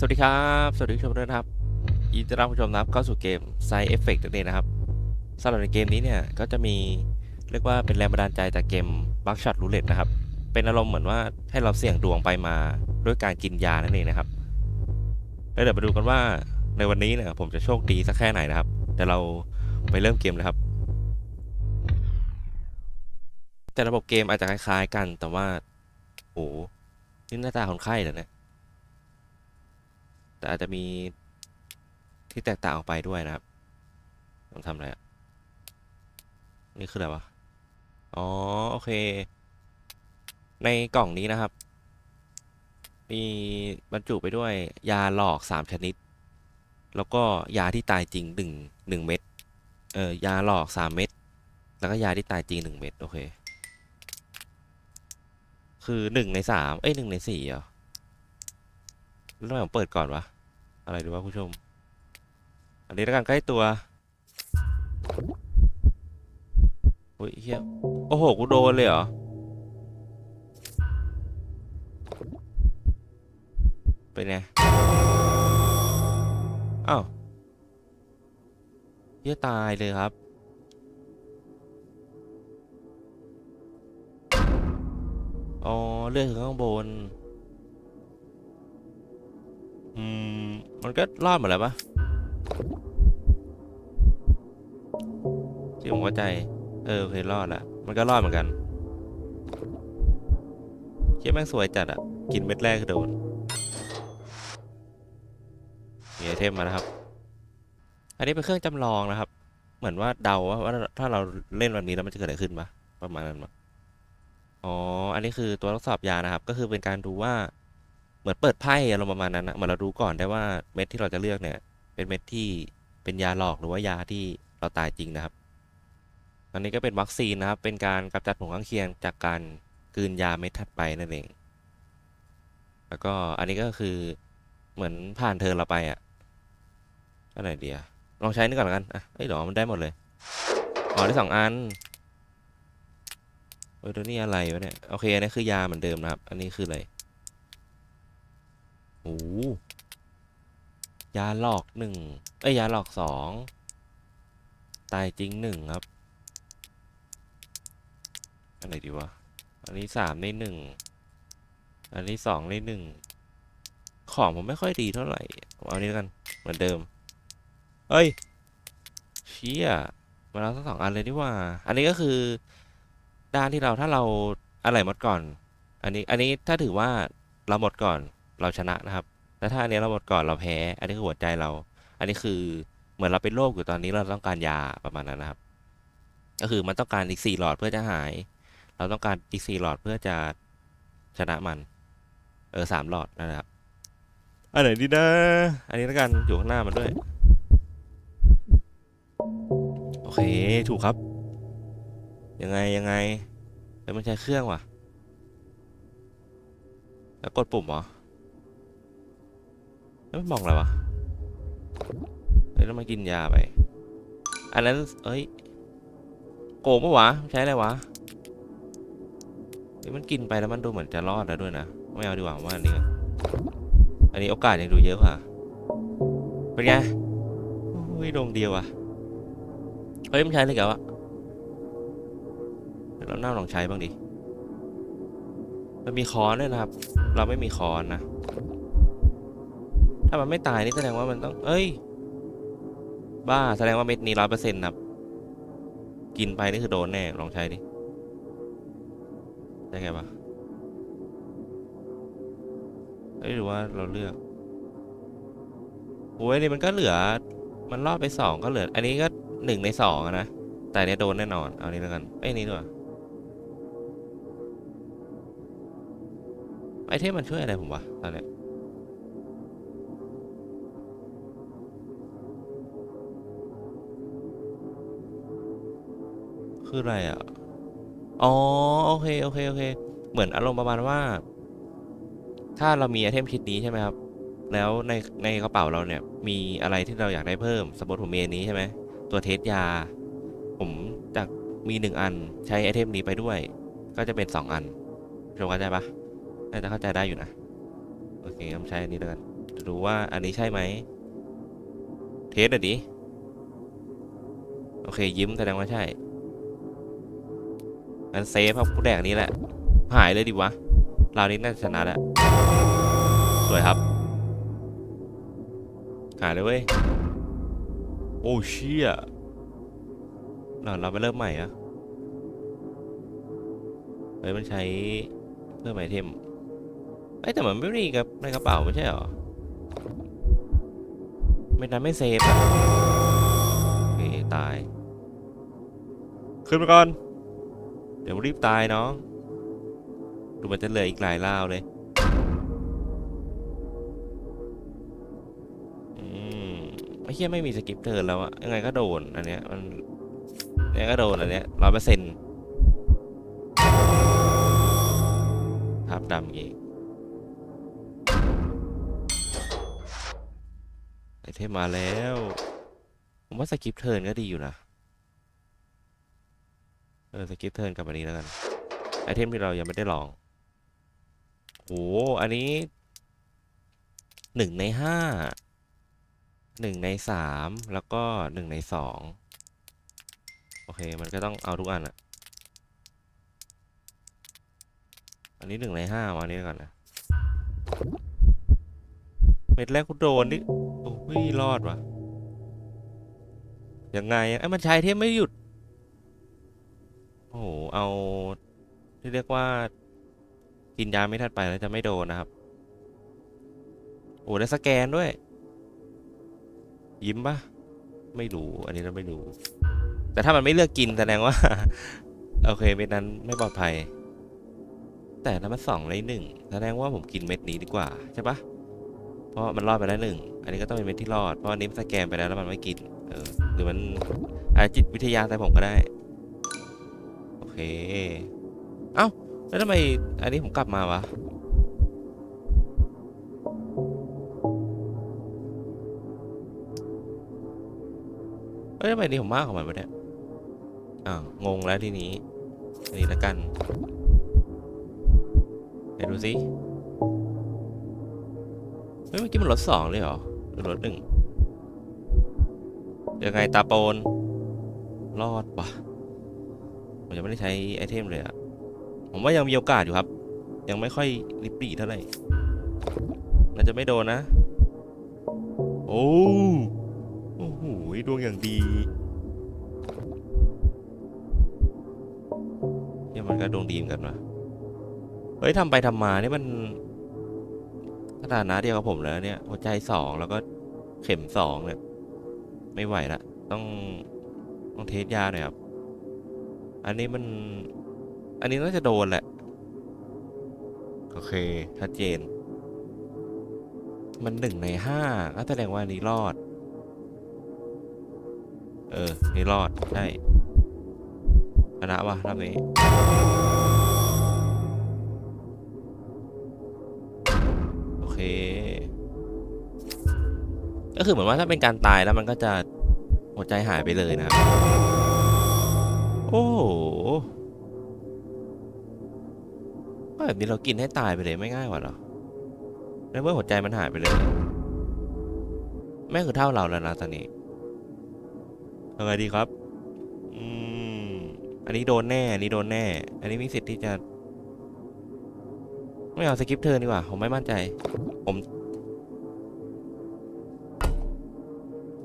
สวัสดีครับ สวัสดีผู้ชมด้วยนะครับยินดีต้อนรับผู้ชมนะครับเข้าสู่เกม Side Effect นั่นเองนะครับสำหรับในเกมนี้เนี่ยก็จะมีเรียกว่าเป็นแรงบันดาลใจจากเกม Buckshot Roulette นะครับ เป็นอารมณ์เหมือนว่าให้เราเสี่ยงดวงไปมาด้วยการกินยานั่นเองนะครับแล้วเดี๋ยวมาดูกันว่าในวันนี้เนี่ยผมจะโชคดีสักแค่ไหนนะครับเดี๋ยวเราไปเริ่มเกมเลยครับ แต่ระบบเกมอาจจะคล้ายๆกันแต่ว่าโอ้นี่หน้าตาคนไข้เหรอเนี่ย แต่อาจจะมีที่แตกต่างออกไปด้วยนะครับต้องทำอะไรอะ นี่คืออะไรวะ อ๋อ โอเค ในกล่องนี้นะครับ มีบรรจุไปด้วย ยาหลอกสามชนิด แล้วก็ยาที่ตายจริงหนึ่งหนึ่งเม็ด เออยาหลอกสามเม็ด แล้วก็ยาที่ตายจริงหนึ่งเม็ด โอเค คือหนึ่งในสามเอ้ยหนึ่งในสี่เหรอ แล้วทำไมผมเปิดก่อนวะ อะไรดูวะคุณผู้ชม อันนี้แล้วกันใกล้ตัวโอ้ยเฮียโอ้โห กูโดนเลยเหรอ เป็นไง อ้าวเฮียตายเลยครับ อ๋อ เลือดถึงข้างบน อืม มันก็รอดหมดแล้วปะที่ผมเข้าใจ เออโอเครอดละมันก็รอดเหมือนกันเชี่ยแม่งสวยจัดอะกินเม็ดแรกคือโดนมีไอเทมมานะครับ อันนี้เป็นเครื่องจำลองนะครับ เหมือนว่าเดาว่าว่าถ้าเราเล่นวันนี้แล้วมันจะเกิดอะไรขึ้นปะประมาณนั้นปะอ๋อ อันนี้คือตัวทดสอบยานะครับ ก็คือเป็นการดูว่า เหมือนเปิดไพ่อารมณ์ประมาณนั้นนะเหมือนเรารู้ก่อนได้ว่าเม็ดที่เราจะเลือกเนี่ย เป็นเม็ดที่เป็นยาหลอกหรือว่ายาที่เราตายจริงนะครับ อันนี้ก็เป็นวัคซีนนะครับ เป็นการกำจัดผลข้างเคียงจากการกืนยาเม็ดถัดไปนั่นเอง แล้วก็อันนี้ก็คือเหมือนผ่านเทิร์นเราไปอะอันไหนดีอะลองใช้นี่ก่อนละกันอะเอ้ยเดี๋ยวมันได้หมดเลยอ๋อได้สองอันเฮ้ยตัวนี้อะไรวะเนี่ย โอเคอันนี้คือยาเหมือนเดิมนะครับ อันนี้คืออะไร อ้ยาหลอกหนึ่งเอ้ยยาหลอกสองตายจริงหนึ่งครับอันไหนดีวะอันนี้สามในหนึ่งอันนี้สองในหนึ่งของผมไม่ค่อยดีเท่าไหร่ผมเอาอันนี้กันเหมือนเดิมเฮ้ยเชี่ยมาแล้วทั้งสองอันเลยนี่ว่า อันนี้ก็คือด้านที่เราถ้าเราอะไรหมดก่อน อันนี้อันนี้ถ้าถือว่าเราหมดก่อน เราชนะนะครับ แต่ถ้าอันนี้เราหมดก่อนเราแพ้ อันนี้คือหัวใจเรา อันนี้คือเหมือนเราเป็นโรคอยู่ตอนนี้เราต้องการยาประมาณนั้นนะครับ ก็คือมันต้องการอีกสี่หลอดเพื่อจะหาย เราต้องการอีกสี่หลอดเพื่อจะชนะมัน เออสามหลอดนะครับอันไหนดีนะ อันนี้แล้วกันอยู่ข้างหน้ามันด้วย โอเคถูกครับ ยังไงยังไงแล้วมันใช้เครื่องว่ะ แล้วกดปุ่มเหรอ แล้วมันมองอะไรวะเฮ้ยแล้วมันกินยาไป อันนั้นเอ้ย โกงปะวะ ใช้อะไรวะเฮ้ยมันกินไปแล้วมันดูเหมือนจะรอดแล้วด้วยนะ ไม่เอาดีกว่าว่าอันนี้ก่อนอันนี้โอกาสยังดูเยอะกว่า เป็นไงอุ้ยดวงเดียวอะเฮ้ยมันใช้เลยแกวะเดี๋ยวเราหน้าลองใช้บ้างดิมันมีคอนด้วยนะครับ เราไม่มีคอนนะ ถ้ามันไม่ตายนี่แสดงว่ามันต้อง เอ้ย บ้าแสดงว่าเม็ดนี้ร้อยเปอร์เซ็นต์ครับ กินไปนี่คือโดนแน่ ลองใช้ดิได้ไงวะเอ้ยหรือว่าเราเลือกโอ้ยนี่มันก็เหลือ มันรอดไปสองก็เหลือ อันนี้ก็หนึ่งในสองนะ แต่อันเนี้ยโดนแน่นอน เอานี้แล้วกันเอ้นี่ด้วยไอเทมมันช่วยอะไรผมวะตอนเนี้ย คืออะไรอะ อ๋อ โอเค โอเค โอเค เหมือนอารมณ์ประมาณว่า ถ้าเรามีไอเทมชิ้นนี้ใช่ไหมครับ แล้วในในกระเป๋าเราเนี่ย มีอะไรที่เราอยากได้เพิ่ม สมมติผมมีอันนี้ใช่ไหม ตัวเทสยา ผมจากมีหนึ่งอันใช้ไอเทมนี้ไปด้วย ก็จะเป็นสองอันชมเข้าใจปะน่าจะเข้าใจได้อยู่นะ โอเคผมใช้อันนี้แล้วกันจะดูว่าอันนี้ใช่ไหม เทสอะดิ โอเค ยิ้มแสดงว่าใช่ งั้นเซฟครับกูแดกนี้แหละ หายเลยดิวะราวนี้น่าจะชนะแล้ว สวยครับ หายเลยเว้ย โอ้เชี่ยเราเราไปเริ่มใหม่อะเฮ้ยมันใช้เพิ่มไอเทมไอ้แต่มันไม่มีกับในกระเป๋าไม่ใช่หรอ ไม่นั้นไม่เซฟอะโอเคตาย ขึ้นมาก่อน ดี๋ยวรีบตายน้อง ดูมันจะเหลืออีกหลายล่าวเลยอืมไอ้เหี้ยไม่มีสกิปเทิร์นแล้วอะยังไงก็โดนอันเนี้ยมันยังไงก็โดนอันเนี้ยร้อยเปอร์เซ็นต์ภาพดำอีกไอเทมมาแล้ว ผมว่าสกิปเทิร์นก็ดีอยู่นะ เออสกิปเทิร์นกับอันนี้แล้วกันไอเทมที่เรายังไม่ได้ลองโหอันนี้หนึ่งในห้าหนึ่งในสามแล้วก็หนึ่งในสองโอเค มันก็ต้องเอาทุกอันอะอันนี้หนึ่งในห้ามาอันนี้ก่อนนะเม็ดแรกกูโดนนี่โอ้ยรอดว่ะยังไงอะไอ้มันใช้เทมไม่หยุด โอ้โห เอาที่เรียกว่า กินยาไม่ทันไปแล้วจะไม่โดนนะครับ โอ้ได้สแกนด้วย ยิ้มปะไม่รู้อันนี้เราไม่รู้ แต่ถ้ามันไม่เลือกกินแสดงว่า โอเคเม็ดนั้นไม่ปลอดภัย แต่ถ้ามันสองในหนึ่งแสดงว่าผมกินเม็ดนี้ดีกว่าใช่ปะเพราะมันรอดไปแล้วหนึ่งอันนี้ก็ต้องเป็นเม็ดที่รอดเพราะอันนี้มสแกนไปแล้วแล้วมันไม่กินเออหรือมันอาจจิตวิทยาใส่ผมก็ได้ เคเอ้าแล้วทำไมอันนี้ผมกลับมาวะเอ้ยทำไมนี่ผมมากของมันวะเนี่ยอ้างงแล้วทีนี้อันนี้ละกันไหนดูสิเฮ้ยเมื่อกี้มันลดสองเลยเหรอหรือลดหนึ่งยังไงตาโปนรอดปะ ผมยังไม่ได้ใช้ไอเทมเลยอะผมว่ายังมีโอกาสอยู่ครับ ยังไม่ค่อยริบหรี่เท่าไหร่น่าจะไม่โดนนะ โอ้โอ้โหดวงอย่างดีเหี้ยังมันก็ดวงดีเหมือนกันวะเฮ้ยทำไปทำมาเนี่ยมันสถานะเดียวกับผมแล้วเนี่ย หัวใจสองแล้วก็เข็มสองเนี่ย ไม่ไหวละ ต้องต้องเทสยาหน่อยครับ อันนี้มัน อันนี้น่าจะโดนแหละ โอเคชัดเจน มันหนึ่งในห้าก็แสดงว่านนี้รอด เออ นี่รอด ใช่ชนะวะรอบนี้โอเค ก็คือเหมือนว่าถ้าเป็นการตายแล้วมันก็จะหัวใจหายไปเลยนะครับ โอ้โหแบบนี้เรากินให้ตายไปเลยไม่ง่ายกว่าหรอแล้วเมื่อหัวใจมันหายไปเลย แม่คือเท่าเราแล้วนะตอนนี้เอาไงดีครับ อืม อันนี้โดนแน่ อันนี้โดนแน่ อันนี้มีสิทธิ์ที่จะ ไม่เอาสกิปเทิร์นดีกว่า ผมไม่มั่นใจ ผม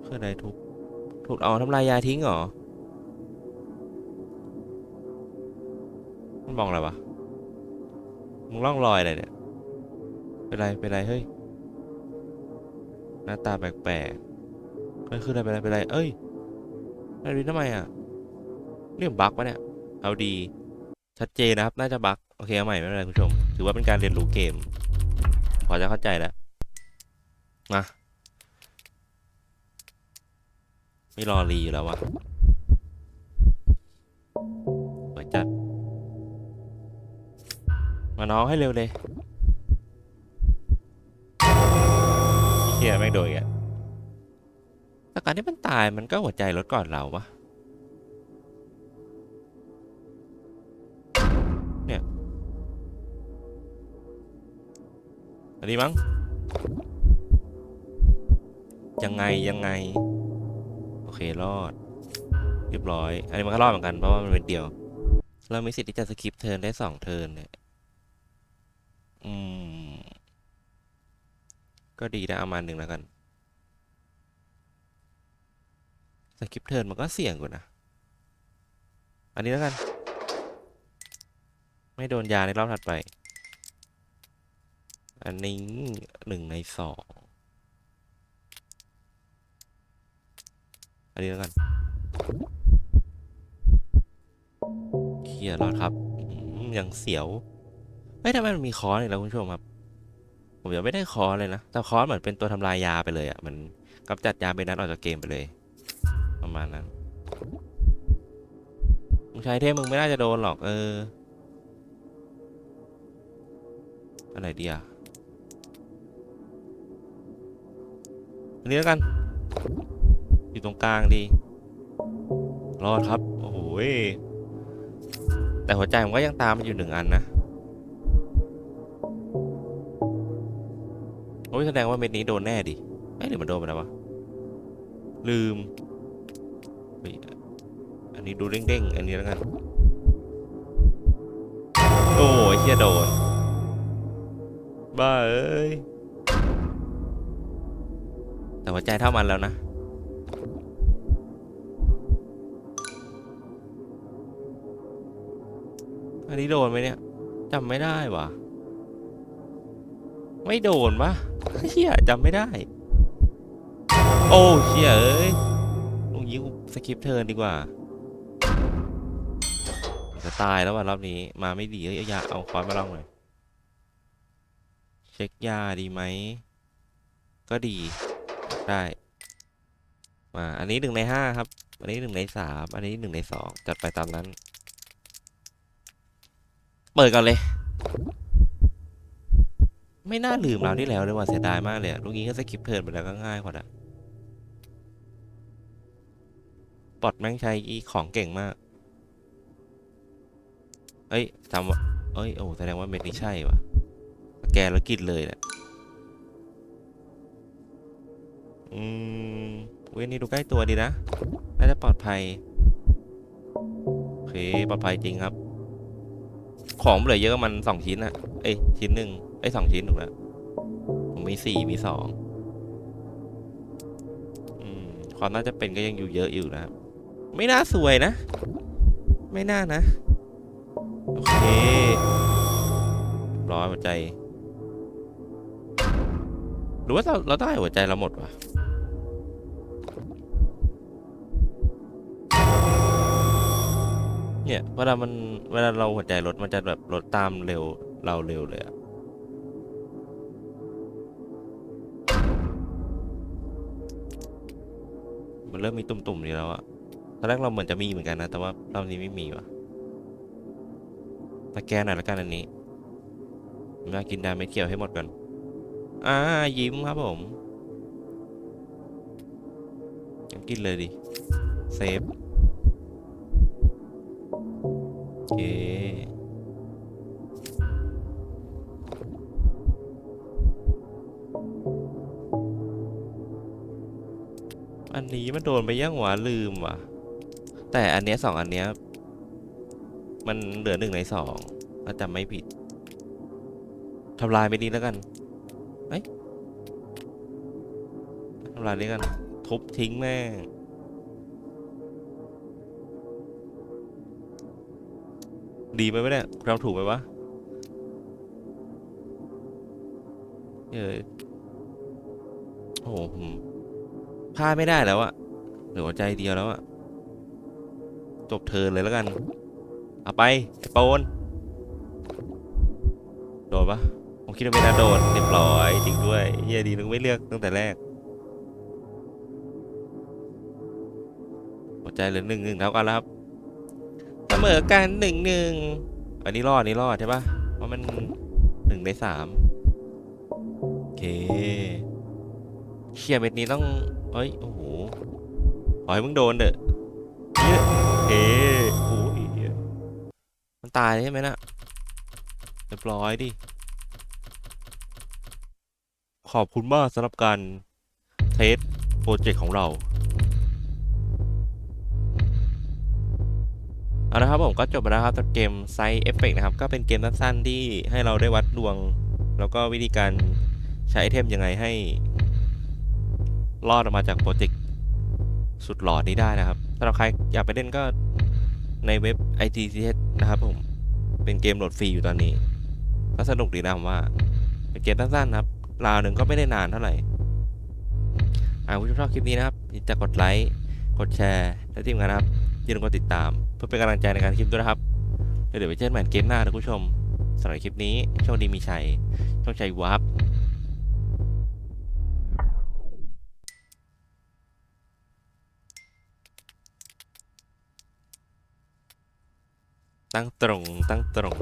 คืออะไรทุก ถูกเอาทำลายยาทิ้งเหรอ มันบอกอะไรวะ มึงร่องรอยอะไรเนี่ย เป็นไร เป็นไร เฮ้ย หน้าตาแปลกๆเฮ้ยคืออะไร เป็นไร เป็นไร เอ้ยอะไรทำไมอะนี่ผมบั๊กปะเนี่ย เอาดี ชัดเจนนะครับ น่าจะบั๊กโอเค เอาใหม่ ไม่เป็นไรคุณผู้ชม ถือว่าเป็นการเรียนรู้เกม พอจะเข้าใจแล้วมาไม่รอรีอยู่แล้ววะ มาน้องให้เร็วเลยเฮียแม่งโดนอีกอะแต่การที่มันตายมันก็หัวใจลดก่อนเราปะเนี่ยอันนี้มั้ง ยังไงยังไง โอเครอด เรียบร้อย อันนี้มันก็รอดเหมือนกันเพราะว่ามันเป็นเดียว เรามีสิทธิ์ที่จะสคิปเทิร์นได้สองเทิร์นเนี่ย อืม ก็ดีนะเอามาหนึ่งแล้วกันสคิปเทิร์นมันก็เสี่ยงกว่านะ อันนี้แล้วกัน ไม่โดนยาในรอบถัดไป อันนี้หนึ่งในสองอันนี้แล้วกันเคลียร์รอดครับ ยังเสียว ไม่ทำไมมันมีคอร์สอีกแล้วคุณผู้ชมครับ ผมยังไม่ได้คอร์สเลยนะ แต่คอร์สเหมือนเป็นตัวทำลายยาไปเลยอะ่ะมันกำจัดยาเป็นนั้นออกจากเกมไปเลย ประมาณนั้น มึงใช้เทพมึงไม่น่าจะโดนหรอก เออ อะไรดีอะอันนี้แล้วกัน อยู่ตรงกลางดี รอดครับ โอ้โหแต่หัวใจผมก็ยังตามมันอยู่หนึ่งอันนะ แสดงว่าเม็ดนี้โดนแน่ดิเอ้หรือมันโดนไปแล้ววะ ลืม อันนี้ดูเด้งๆ อันนี้แล้วกัน โอ้ยเฮียโดน บ้าเอ้ย แต่หัวใจเท่ามันแล้วนะอันนี้โดนไหมเนี่ยจำไม่ได้วะ ไม่โดนปะเชี่ยจำไม่ได้ โอ้เชี่ยเอ้ยลุงยิงสกิปเทิร์นดีกว่า จะตายแล้วว่ะรอบนี้ มาไม่ดีเอ้ยเอายาเอาคอนมาลองหน่อยเช็คยาดีไหม ก็ดีได้มาอันนี้หนึ่งในห้าครับ อันนี้หนึ่งในสามอันนี้หนึ่งในสองจัดไปตามนั้น เปิดก่อนเลย ไม่น่าลืมเราวที่แล้วเลยว่าเสียดายมากเลยอะลูกนี้ก็สกิปเทิร์นไปแล้วก็ง่ายกว่าอะปอดแม่งใช้อีของเก่งมาก เอ้ยจำว่าเอ้ย โอ้แสดงว่าเม็ดนี้ใช่วะแกแล้วกินเลยเนี่ยอืมเว้ยนี่ดูใกล้ตัวดีนะ น่าจะปลอดภัย โอเค ปลอดภัยจริงครับ ของเหลือเยอะมันสองชิ้นอะเอ้ย ชิ้นหนึ่ง เอ้สองชิ้นถูกแล้วผมมีสี่มีสองความน่าจะเป็นก็ยังอยู่เยอะอยู่นะครับ ไม่น่าสวยนะ ไม่น่านะ โอเคร้อยหัวใจ หรือว่าเราเราต้องให้หัวใจเราหมดวะเนี่ยเวลามันเวลาเราหัวใจลดมันจะแบบลดตามเร็วเราเร็วเลยอะ มันเริ่มมีตุ่มๆนี่แล้วอะตอนแรกเราเหมือนจะมีเหมือนกันนะ แต่ว่ารอบนี้ไม่มีว่ะสแกนหน่อยละกันอันนี้มากินดาเม็ดเขียวให้หมดก่อน อ่า ยิ้มครับผมยังกินเลยดิ เซฟโอเค อันนี้มันโดนไปยังหวะลืมว่ะ แต่อันเนี้ยสองอันเนี้ย มันเหลือหนึ่งในสองถ้าจำไม่ผิดทำลายไปนี้แล้วกันเฮ้ยทำลายนี้กัน ทุบทิ้งแม่งดีไหมวะเนี่ยเราถูกไหมวะเอ้ยโอ้โห พลาดไม่ได้แล้วอะเหลือใจเดียวแล้วอะจบเทินเลยแล้วกัน เอาไปโปนโดนปะผมคิดว่าไม่น่าโดนเรียบร้อยจริงด้วยเฮียดีนึงไม่เลือกตั้งแต่แรกหัวใจเหลือหนึ่งหนึ่งเท่ากันแล้วครับเสมอกันหนึ่งหนึ่งอันนี้รอดอันนี้รอดใช่ปะเพราะมันหนึ่งในสามโอเคเชียร์เม็ดนี้ต้อง เฮ้ย โอ้โห ขอให้มึงโดนเด้อเหี้ยเอ๊ะโอ้ยเหี้ยมันตายใช่ไหมน่ะเรียบร้อยดิ ขอบคุณมากสำหรับการเทสโปรเจกต์ของเราเอาละครับผมก็จบไปแล้วครับกับเกม Side Effect นะครับ ก็เป็นเกมสั้นๆที่ให้เราได้วัดดวง แล้วก็วิธีการใช้ไอเทมยังไงให้ รอดออกมาจากโปรเจกต์สุดหลอดนี้ได้นะครับถ้าเราใครอยากไปเล่นก็ในเว็บ ITCH นะครับผม เป็นเกมโหลดฟรีอยู่ตอนนี้ ก็สนุกดีนะผมว่า เป็นเกมสั้นๆครับ ราวหนึ่งก็ไม่ได้นานเท่าไหร่อ่าคุณผู้ชมชอบคลิปนี้นะครับย่าลืมจะกดไลค์กดแชร์และที่สำคันะครับอย่าลืมกดติดตาม เพื่อเป็นกำลังใจในการคลิปด้วยนะครับเดี๋ยวไปเจอกันใหม่เกมหน้านะคุณผู้ชมสำหรับคลิปนี้โชคดีมีชัยโชคชัยวาร์ป ตั้งตรงตั้งตรง